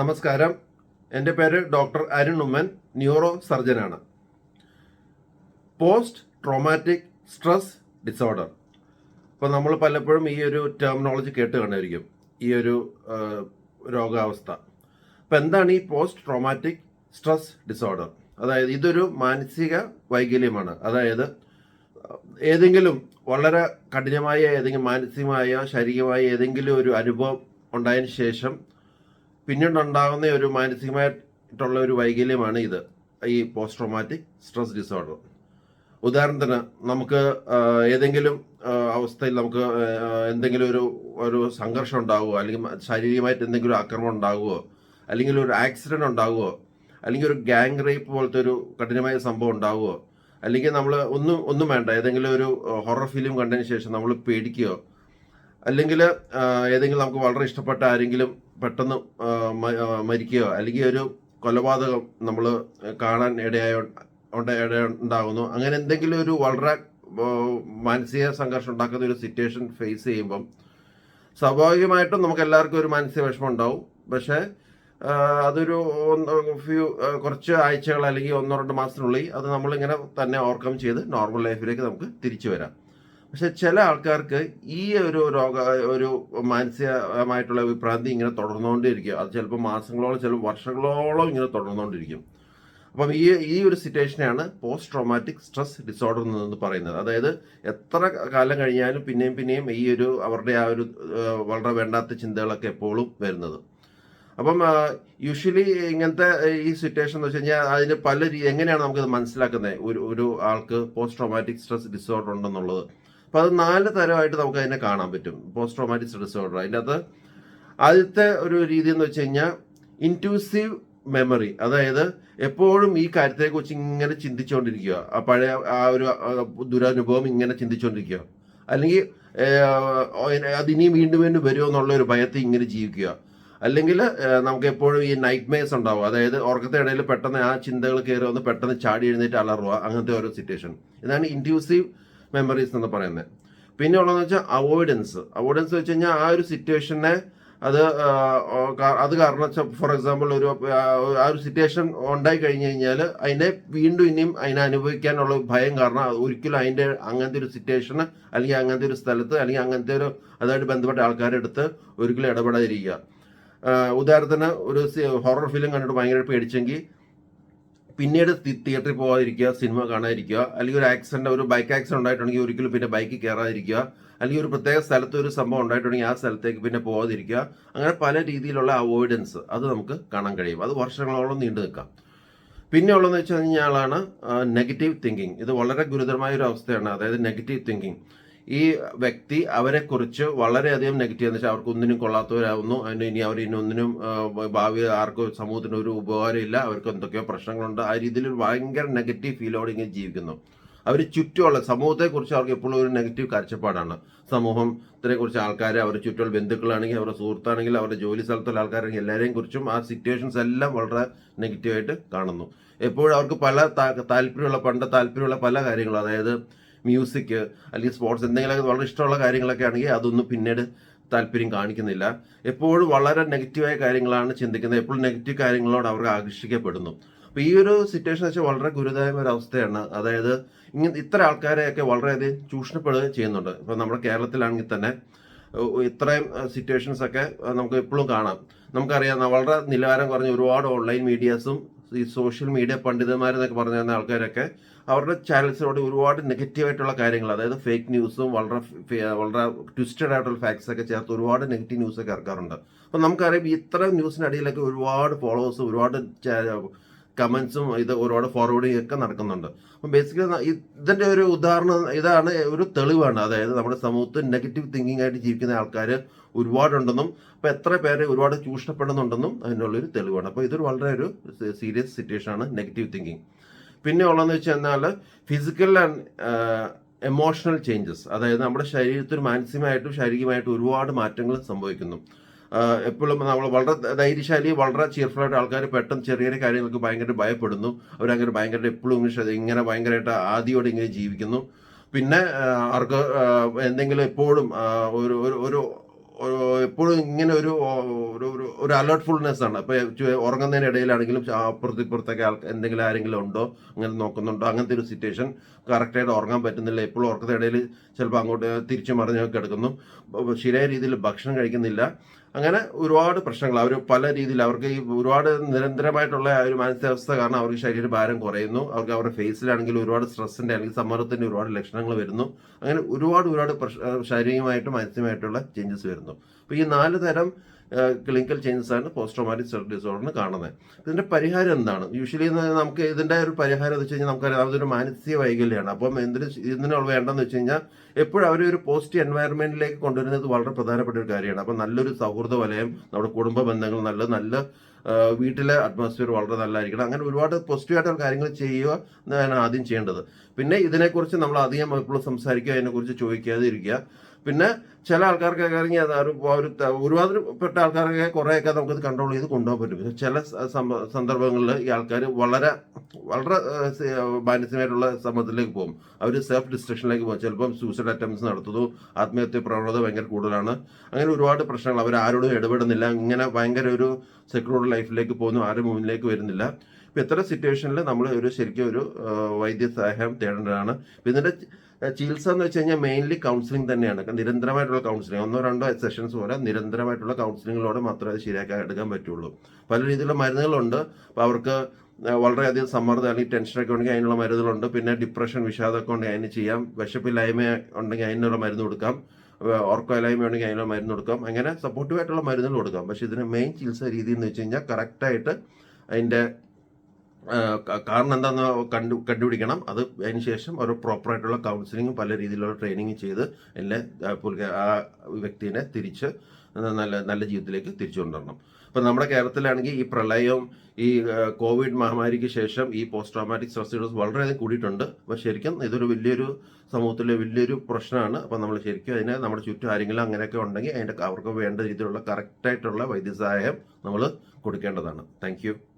നമസ്കാരം. എന്റെ പേര് ഡോക്ടർ അരുൺ ഉമ്മൻ ന്യൂറോ സർജനാണ്. പോസ്റ്റ് ട്രോമാറ്റിക് സ്ട്രെസ് ഡിസോർഡർ ഇപ്പോൾ നമ്മൾ പലപ്പോഴും ഈ ഒരു ടെർമിനോളജി കേട്ട് കണ്ടായിരിക്കും ഈ ഒരു രോഗാവസ്ഥ. അപ്പം എന്താണ് ഈ പോസ്റ്റ് ട്രോമാറ്റിക് സ്ട്രെസ് ഡിസോർഡർ അതായത് ഇതൊരു മാനസിക വൈകല്യമാണ്. അതായത് ഏതെങ്കിലും വളരെ കഠിനമായ ഏതെങ്കിലും മാനസികമായ ശാരീരികമായ ഏതെങ്കിലും ഒരു അനുഭവം ഉണ്ടായതിനു ശേഷം പിന്നീട് ഉണ്ടാകുന്ന ഒരു മാനസികമായിട്ടുള്ള ഒരു വൈകല്യമാണ് ഇത്. ഈ പോസ്റ്റ് ട്രോമാറ്റിക് സ്ട്രെസ് ഡിസോർഡർ. ഉദാഹരണത്തിന് നമുക്ക് ഏതെങ്കിലും അവസ്ഥയിൽ നമുക്ക് എന്തെങ്കിലും ഒരു ഒരു സംഘർഷം ഉണ്ടാകുമോ അല്ലെങ്കിൽ ശാരീരികമായിട്ട് എന്തെങ്കിലും ആക്രമണം ഉണ്ടാകുമോ അല്ലെങ്കിൽ ഒരു ആക്സിഡന്റ് ഉണ്ടാകുമോ അല്ലെങ്കിൽ ഒരു ഗാങ് റേപ്പ് പോലത്തെ ഒരു കഠിനമായ സംഭവം ഉണ്ടാകുമോ അല്ലെങ്കിൽ നമ്മൾ ഒന്നും ഒന്നും വേണ്ട. ഏതെങ്കിലും ഒരു ഹൊറർ ഫിലിം കണ്ടതിന് ശേഷം നമ്മൾ പേടിക്കുകയോ അല്ലെങ്കിൽ ഏതെങ്കിലും നമുക്ക് വളരെ ഇഷ്ടപ്പെട്ട ആരെങ്കിലും പെട്ടെന്ന് മരിക്കുകയോ അല്ലെങ്കിൽ ഒരു കൊലപാതകം നമ്മൾ കാണാൻ ഇടയായ ഉണ്ട്- ഇട ഉണ്ടാകുന്നു അങ്ങനെ എന്തെങ്കിലും ഒരു വളരെ മാനസിക സംഘർഷം ഉണ്ടാക്കുന്ന ഒരു സിറ്റുവേഷൻ ഫേസ് ചെയ്യുമ്പം സ്വാഭാവികമായിട്ടും നമുക്ക് എല്ലാവർക്കും ഒരു മാനസിക വിഷമം ഉണ്ടാവും. പക്ഷേ അതൊരു ഫ്യൂ കുറച്ച് ആഴ്ചകൾ അല്ലെങ്കിൽ ഒന്നോ രണ്ട് മാസത്തിനുള്ളിൽ അത് നമ്മളിങ്ങനെ തന്നെ ഓവർകം ചെയ്ത് നോർമൽ ലൈഫിലേക്ക് നമുക്ക് തിരിച്ചു വരാം. പക്ഷെ ചില ആൾക്കാർക്ക് ഈ ഒരു രോഗ ഒരു മാനസികമായിട്ടുള്ള വിഭ്രാന്തി ഇങ്ങനെ തുടർന്നുകൊണ്ടിരിക്കും അത് ചിലപ്പോൾ മാസങ്ങളോളം ചിലപ്പോൾ വർഷങ്ങളോളം ഇങ്ങനെ തുടർന്നുകൊണ്ടിരിക്കും. അപ്പം ഈ ഈ ഒരു സിറ്റുവേഷനെയാണ് പോസ്റ്റ് ട്രോമാറ്റിക് സ്ട്രെസ് ഡിസോർഡർ എന്ന് പറയുന്നത്. അതായത് എത്ര കാലം കഴിഞ്ഞാലും പിന്നെയും പിന്നെയും ഈ ഒരു അവരുടെ ആ ഒരു വളരെ വേണ്ടാത്ത ചിന്തകളൊക്കെ എപ്പോഴും വരുന്നത്. അപ്പം യൂഷ്വലി ഇങ്ങനത്തെ ഈ സിറ്റുവേഷൻ എന്ന് വെച്ച് കഴിഞ്ഞാൽ അതിന് പല രീതി എങ്ങനെയാണ് നമുക്കത് മനസ്സിലാക്കുന്നത്? ഒരു ഒരു ആൾക്ക് പോസ്റ്റ് ട്രോമാറ്റിക് സ്ട്രെസ് ഡിസോർഡർ ഉണ്ടെന്നുള്ളത്. അപ്പോൾ അത് നാല് തരമായിട്ട് നമുക്ക് അതിനെ കാണാൻ പറ്റും. പോസ്റ്റ് ട്രോമാറ്റിക് ഡിസോർഡർ അതിന്റെ അകത്ത് ആദ്യത്തെ ഒരു രീതി എന്ന് വെച്ച് കഴിഞ്ഞാൽ ഇൻക്ലൂസീവ് മെമ്മറി അതായത് എപ്പോഴും ഈ കാര്യത്തെക്കുറിച്ച് ഇങ്ങനെ ചിന്തിച്ചുകൊണ്ടിരിക്കുക ആ പഴയ ആ ഒരു ദുരനുഭവം ഇങ്ങനെ ചിന്തിച്ചുകൊണ്ടിരിക്കുക അല്ലെങ്കിൽ ഏഹ്, അതിനി വീണ്ടും വീണ്ടും വരുമോ എന്നുള്ള ഒരു ഭയത്തിൽ ഇങ്ങനെ ജീവിക്കുക. അല്ലെങ്കിൽ നമുക്ക് എപ്പോഴും ഈ നൈറ്റ് മേസ് ഉണ്ടാവും അതായത് ഉറക്കത്തെ ഇടയിൽ പെട്ടെന്ന് ആ ചിന്തകൾ കയറി വന്ന് പെട്ടെന്ന് ചാടി എഴുന്നേറ്റ് അലറുക. അങ്ങനത്തെ ഓരോ സിറ്റുവേഷൻ ഇതാണ് ഇന്റ്യൂസീവ് മെമ്മറീസ് എന്ന് പറയുന്നത് പിന്നെ ഉള്ളതെന്ന് വെച്ചാൽ അവോയ്ഡൻസ് അവോയ്ഡൻസ് വെച്ച് കഴിഞ്ഞാൽ ആ ഒരു സിറ്റുവേഷനെ അത് അത് കാരണം ഫോർ എക്സാമ്പിൾ ഒരു ആ, ഒരു സിറ്റുവേഷൻ ഉണ്ടായി കഴിഞ്ഞു കഴിഞ്ഞാൽ അതിനെ വീണ്ടും ഇനിയും അതിനെ അനുഭവിക്കാനുള്ള ഭയം കാരണം ഒരിക്കലും അതിന്റെ അങ്ങനത്തെ ഒരു സിറ്റുവേഷൻ അല്ലെങ്കിൽ അങ്ങനത്തെ ഒരു സ്ഥലത്ത് അല്ലെങ്കിൽ അങ്ങനത്തെ ഒരു അതായിട്ട് ബന്ധപ്പെട്ട ആൾക്കാരുടെ അടുത്ത് ഒരിക്കലും ഇടപെടാതിരിക്കുക. ഉദാഹരണത്തിന് ഒരു ഹൊറർ ഫിലിം കണ്ടിട്ട് ഭയങ്കര പേടിച്ചെങ്കിൽ പിന്നീട് തിയേറ്ററിൽ പോകാതിരിക്കുക സിനിമ കാണാതിരിക്കുക അല്ലെങ്കിൽ ഒരു ആക്സിഡന്റ് ഒരു ബൈക്ക് ആക്സിഡന്റ് ഉണ്ടായിട്ടുണ്ടെങ്കിൽ ഒരിക്കലും പിന്നെ ബൈക്കിൽ കയറാതിരിക്കുക അല്ലെങ്കിൽ ഒരു പ്രത്യേക സ്ഥലത്ത് ഒരു സംഭവം ഉണ്ടായിട്ടുണ്ടെങ്കിൽ ആ സ്ഥലത്തേക്ക് പിന്നെ പോകാതിരിക്കുക അങ്ങനെ പല രീതിയിലുള്ള അവോയ്ഡൻസ് അത് നമുക്ക് കാണാൻ കഴിയും. അത് വർഷങ്ങളോളം നീണ്ടു നിൽക്കാം. പിന്നെ ഉള്ളതെന്ന് വെച്ച് കഴിഞ്ഞാലാണ് നെഗറ്റീവ് തിങ്കിങ് ഇത് വളരെ ഗുരുതരമായ ഒരു അവസ്ഥയാണ്. അതായത് നെഗറ്റീവ് തിങ്കിങ് ഈ വ്യക്തി അവരെക്കുറിച്ച് വളരെയധികം നെഗറ്റീവ് എന്ന് വെച്ചാൽ അവർക്ക് ഒന്നിനും കൊള്ളാത്തവരാകുന്നു അതിന് ഇനി അവർ ഇനി ഒന്നിനും ഭാവി ആർക്കും സമൂഹത്തിന് ഒരു ഉപകാരമില്ല. അവർക്ക് എന്തൊക്കെയോ പ്രശ്നങ്ങളുണ്ട്. ആ രീതിയിൽ ഭയങ്കര നെഗറ്റീവ് ഫീലോടെ ഇങ്ങനെ ജീവിക്കുന്നു. അവർ ചുറ്റുമുള്ള സമൂഹത്തെക്കുറിച്ച് അവർക്ക് എപ്പോഴും ഒരു നെഗറ്റീവ് കാഴ്ചപ്പാടാണ്. സമൂഹത്തിനെ കുറിച്ച് ആൾക്കാർ അവരുടെ ചുറ്റുമുള്ള ബന്ധുക്കളാണെങ്കിൽ അവരുടെ സുഹൃത്താണെങ്കിൽ അവരുടെ ജോലി സ്ഥലത്തുള്ള ആൾക്കാരാണെങ്കിൽ എല്ലാവരെയും കുറിച്ചും ആ സിറ്റുവേഷൻസ് എല്ലാം വളരെ നെഗറ്റീവായിട്ട് കാണുന്നു. എപ്പോഴും അവർക്ക് പല താല്പര്യമുള്ള പണ്ട് താല്പര്യമുള്ള പല കാര്യങ്ങളും. അതായത് മ്യൂസിക് അല്ലെങ്കിൽ സ്പോർട്സ് എന്തെങ്കിലുമൊക്കെ വളരെ ഇഷ്ടമുള്ള കാര്യങ്ങളൊക്കെ ആണെങ്കിൽ അതൊന്നും പിന്നീട് താല്പര്യം കാണിക്കുന്നില്ല. എപ്പോഴും വളരെ നെഗറ്റീവായ കാര്യങ്ങളാണ് ചിന്തിക്കുന്നത്. എപ്പോഴും നെഗറ്റീവ് കാര്യങ്ങളോട് അവർക്ക് ആകർഷിക്കപ്പെടുന്നു. അപ്പോൾ ഈ ഒരു സിറ്റുവേഷൻ വെച്ചാൽ വളരെ ഗുരുതരമായ ഒരു അവസ്ഥയാണ്. അതായത് ഇങ്ങനെ ഇത്ര ആൾക്കാരെയൊക്കെ വളരെയധികം ചൂഷണപ്പെടുകയും ചെയ്യുന്നുണ്ട്. ഇപ്പോൾ നമ്മുടെ കേരളത്തിലാണെങ്കിൽ തന്നെ ഇത്രയും സിറ്റുവേഷൻസ് ഒക്കെ നമുക്ക് എപ്പോഴും കാണാം. നമുക്കറിയാം വളരെ നിലവാരം കുറഞ്ഞ ഒരുപാട് ഓൺലൈൻ മീഡിയാസും ഈ സോഷ്യൽ മീഡിയ പണ്ഡിതന്മാരെന്നൊക്കെ പറഞ്ഞു തരുന്ന ആൾക്കാരൊക്കെ അവരുടെ ചാനൽസിനോട് ഒരുപാട് നെഗറ്റീവായിട്ടുള്ള കാര്യങ്ങൾ അതായത് ഫേക്ക് ന്യൂസും വളരെ വളരെ ട്വിസ്റ്റഡ് ആയിട്ടുള്ള ഫാക്ട്സ് ഒക്കെ ചേർത്ത് ഒരുപാട് നെഗറ്റീവ് ന്യൂസ് ഒക്കെ ഇറക്കാറുണ്ട്. അപ്പം നമുക്കറിയാം ഇത്ര ന്യൂസിനടിയിലൊക്കെ ഒരുപാട് ഫോളോവേഴ്സ് ഒരുപാട് കമൻസും ഇത് ഒരുപാട് ഫോർവേഡിങ് ഒക്കെ നടക്കുന്നുണ്ട്. അപ്പം ബേസിക്കലി ഇതിന്റെ ഒരു ഉദാഹരണം ഇതാണ് ഒരു തെളിവാണ്. അതായത് നമ്മുടെ സമൂഹത്തിൽ നെഗറ്റീവ് തിങ്കിങ് ആയിട്ട് ജീവിക്കുന്ന ആൾക്കാർ ഒരുപാടുണ്ടെന്നും അപ്പോൾ എത്ര പേരെ ഒരുപാട് ചൂഷണപ്പെടുന്നുണ്ടെന്നും അതിനുള്ളൊരു തെളിവാണ്. അപ്പോൾ ഇതൊരു വളരെ ഒരു സീരിയസ് സിറ്റുവേഷൻ ആണ് നെഗറ്റീവ് തിങ്കിങ് പിന്നെ ഉള്ളതെന്ന് വെച്ച് കഴിഞ്ഞാൽ ഫിസിക്കൽ ആൻഡ് എമോഷണൽ ചേഞ്ചസ് അതായത് നമ്മുടെ ശരീരത്തിൽ മാനസികമായിട്ടും ശാരീരികമായിട്ടും ഒരുപാട് മാറ്റങ്ങൾ സംഭവിക്കുന്നു. എപ്പോഴും നമ്മൾ വളരെ ധൈര്യശാലി വളരെ ആയിട്ട് ആൾക്കാർ പെട്ടെന്ന് ചെറിയ ചെറിയ കാര്യങ്ങൾക്ക് ഭയങ്കര ഭയപ്പെടുന്നു. അവരങ്ങനെ ഭയങ്കര എപ്പോഴും ഇങ്ങനെ ഭയങ്കരമായിട്ട് ആദ്യയോടെ ഇങ്ങനെ ജീവിക്കുന്നു. പിന്നെ അവർക്ക് എന്തെങ്കിലും എപ്പോഴും ഒരു ഒരു എപ്പോഴും ഇങ്ങനെ ഒരു ഒരു അലേർട്ട്ഫുൾനെസ് ആണ്. ഉറങ്ങുന്നതിന് ഇടയിലാണെങ്കിലും അപ്പുറത്ത് ഇപ്പുറത്തൊക്കെ ആൾ എന്തെങ്കിലും ആരെങ്കിലും ഉണ്ടോ? അങ്ങനെ നോക്കുന്നുണ്ടോ? അങ്ങനത്തെ ഒരു സിറ്റുവേഷൻ കറക്റ്റായിട്ട് ഉറങ്ങാൻ പറ്റുന്നില്ല. എപ്പോഴും ഉറക്കത്തിനിടയിൽ ചിലപ്പോൾ അങ്ങോട്ട് തിരിച്ചു മറിഞ്ഞൊക്കെ കിടക്കുന്നു. ശരിയായ രീതിയിൽ ഭക്ഷണം കഴിക്കുന്നില്ല. അങ്ങനെ ഒരുപാട് പ്രശ്നങ്ങൾ. അവർ പല രീതിയിൽ അവർക്ക് ഈ ഒരുപാട് നിരന്തരമായിട്ടുള്ള ആ ഒരു മാനസികാവസ്ഥ കാരണം അവർക്ക് ശരീരഭാരം കുറയുന്നു. അവർക്ക് അവരുടെ ഫേസിലാണെങ്കിൽ ഒരുപാട് സ്ട്രെസ്സിന്റെ അല്ലെങ്കിൽ സമ്മർദ്ദത്തിന്റെ ഒരുപാട് ലക്ഷണങ്ങൾ വരുന്നു. അങ്ങനെ ഒരുപാട് ഒരുപാട് ശാരീരികമായിട്ടും മാനസികമായിട്ടുള്ള ചേഞ്ചസ് വരുന്നു. അപ്പോൾ ഈ നാല് തരം ക്ലിനിക്കൽ ചേഞ്ചസ് ആണ് പോസ്റ്റോമാറ്റിക് സ്ട്രെസ് ഡിസോർഡറിന് കാണുന്നത്. ഇതിന്റെ പരിഹാരം എന്താണ്? യൂഷ്വലി നമുക്ക് ഇതിന്റെ ഒരു പരിഹാരം എന്ന് വെച്ച് കഴിഞ്ഞാൽ നമുക്കറിയാം അതൊരു മാനസിക വൈകല്യമാണ് അപ്പം എന്തിന് ഇതിനുള്ള വേണ്ടെന്ന് വെച്ച് കഴിഞ്ഞാൽ എപ്പോഴും അവരെ ഒരു പോസിറ്റീവ് എൻവയറമെന്റിലേക്ക് കൊണ്ടുവരുന്നത് വളരെ പ്രധാനപ്പെട്ട ഒരു കാര്യമാണ്. അപ്പം നല്ലൊരു സൗഹൃദ വലയം നമ്മുടെ കുടുംബ ബന്ധങ്ങൾ നല്ല നല്ല വീട്ടിലെ അറ്റ്മോസ്ഫിയർ വളരെ നല്ലതായിരിക്കണം. അങ്ങനെ ഒരുപാട് പോസിറ്റീവായിട്ടുള്ള കാര്യങ്ങൾ ചെയ്യുക എന്നാണ് ആദ്യം ചെയ്യേണ്ടത്. പിന്നെ ഇതിനെക്കുറിച്ച് നമ്മൾ അധികം എപ്പോഴും സംസാരിക്കുക അതിനെക്കുറിച്ച് ചോദിക്കാതെ ഇരിക്കുക പിന്നെ ചില ആൾക്കാർക്കൊക്കെ ആണെങ്കിൽ അത് ഒരു ഒരുപാട് ആൾക്കാരൊക്കെ കുറേയൊക്കെ നമുക്കത് കൺട്രോൾ ചെയ്ത് കൊണ്ടുപോകാൻ പറ്റും. പക്ഷെ ചില സന്ദർഭങ്ങളിൽ ഈ ആൾക്കാർ വളരെ വളരെ ബാനിസ്യമായിട്ടുള്ള സമ്മതത്തിലേക്ക് പോകും. അവർ സെൽഫ് ഡിസ്ട്രക്ഷനിലേക്ക് പോകും. ചിലപ്പം സൂസൈഡ് അറ്റംപ്റ്റ്സ് നടത്തുന്നു ആത്മഹത്യ പ്രവണത ഭയങ്കര കൂടുതലാണ്. അങ്ങനെ ഒരുപാട് പ്രശ്നങ്ങൾ അവർ ആരോടും ഇടപെടുന്നില്ല. ഇങ്ങനെ ഭയങ്കര ഒരു സെക്യൂർ ലൈഫിലേക്ക് പോകുന്നു ആരും മുന്നിലേക്ക് വരുന്നില്ല. ഇപ്പം ഇത്തരം സിറ്റുവേഷനിൽ നമ്മൾ ഒരു ശരിക്കും ഒരു വൈദ്യസഹായം തേടേണ്ടതാണ്. ഇതിന്റെ ചികിത്സ എന്ന് വെച്ച് കഴിഞ്ഞാൽ മെയിൻലി കൗൺസിലിംഗ് തന്നെയാണ്. നിരന്തരമായിട്ടുള്ള കൗൺസിലിംഗ് ഒന്നോ രണ്ടോ സെഷൻസ് പോലെ നിരന്തരമായിട്ടുള്ള കൗൺസിലിങ്ങിലൂടെ മാത്രമേ അത് ശരിയാക്കാൻ എടുക്കാൻ പറ്റുള്ളൂ. പല രീതിയിലുള്ള മരുന്നുകളുണ്ട്. അപ്പോൾ അവർക്ക് വളരെയധികം സമ്മർദ്ദം അല്ലെങ്കിൽ ടെൻഷനൊക്കെ ഉണ്ടെങ്കിൽ അതിനുള്ള മരുന്നുകളുണ്ട്. പിന്നെ ഡിപ്രഷൻ വിഷാദമൊക്കെ ഉണ്ടെങ്കിൽ അതിന് ചെയ്യാം. വിശപ്പില്ലായ്മ ഉണ്ടെങ്കിൽ അതിനുള്ള മരുന്ന് കൊടുക്കാം. ഓർക്കമില്ലായ്മ ഉണ്ടെങ്കിൽ അതിനുള്ള മരുന്ന് കൊടുക്കാം. അങ്ങനെ സപ്പോർട്ടീവായിട്ടുള്ള മരുന്നുകൾ കൊടുക്കാം. പക്ഷേ ഇതിന് മെയിൻ ചികിത്സാ രീതി എന്ന് വെച്ച് കഴിഞ്ഞാൽ കറക്റ്റായിട്ട് അതിന്റെ കാരണം എന്താണെന്ന് കണ്ടു കണ്ടുപിടിക്കണം. അത് അതിന് ശേഷം ഒരു പ്രോപ്പറായിട്ടുള്ള കൗൺസിലിങ്ങും പല രീതിയിലുള്ള ട്രെയിനിങ് ചെയ്ത് എന്നെ ആ വ്യക്തിനെ തിരിച്ച് നല്ല നല്ല ജീവിതത്തിലേക്ക് തിരിച്ചു കൊണ്ടുവരണം. ഇപ്പം നമ്മുടെ കേരളത്തിലാണെങ്കിൽ ഈ പ്രളയവും ഈ കോവിഡ് മഹാമാരിക്ക് ശേഷം ഈ പോസ്റ്റ് ട്രോമാറ്റിക് സ്ട്രെസ് ഡിസോർഡേഴ്സ് വളരെയധികം കൂടിയിട്ടുണ്ട്. അപ്പോൾ ശരിക്കും ഇതൊരു വലിയൊരു സമൂഹത്തിലെ വലിയൊരു പ്രശ്നമാണ്. അപ്പോൾ നമ്മൾ ശരിക്കും അതിനെ നമ്മുടെ ചുറ്റും ആരെങ്കിലും അങ്ങനെയൊക്കെ ഉണ്ടെങ്കിൽ അതിന്റെ അവർക്ക് വേണ്ട രീതിയിലുള്ള കറക്റ്റായിട്ടുള്ള വൈദ്യസഹായം നമ്മൾ കൊടുക്കേണ്ടതാണ്. താങ്ക്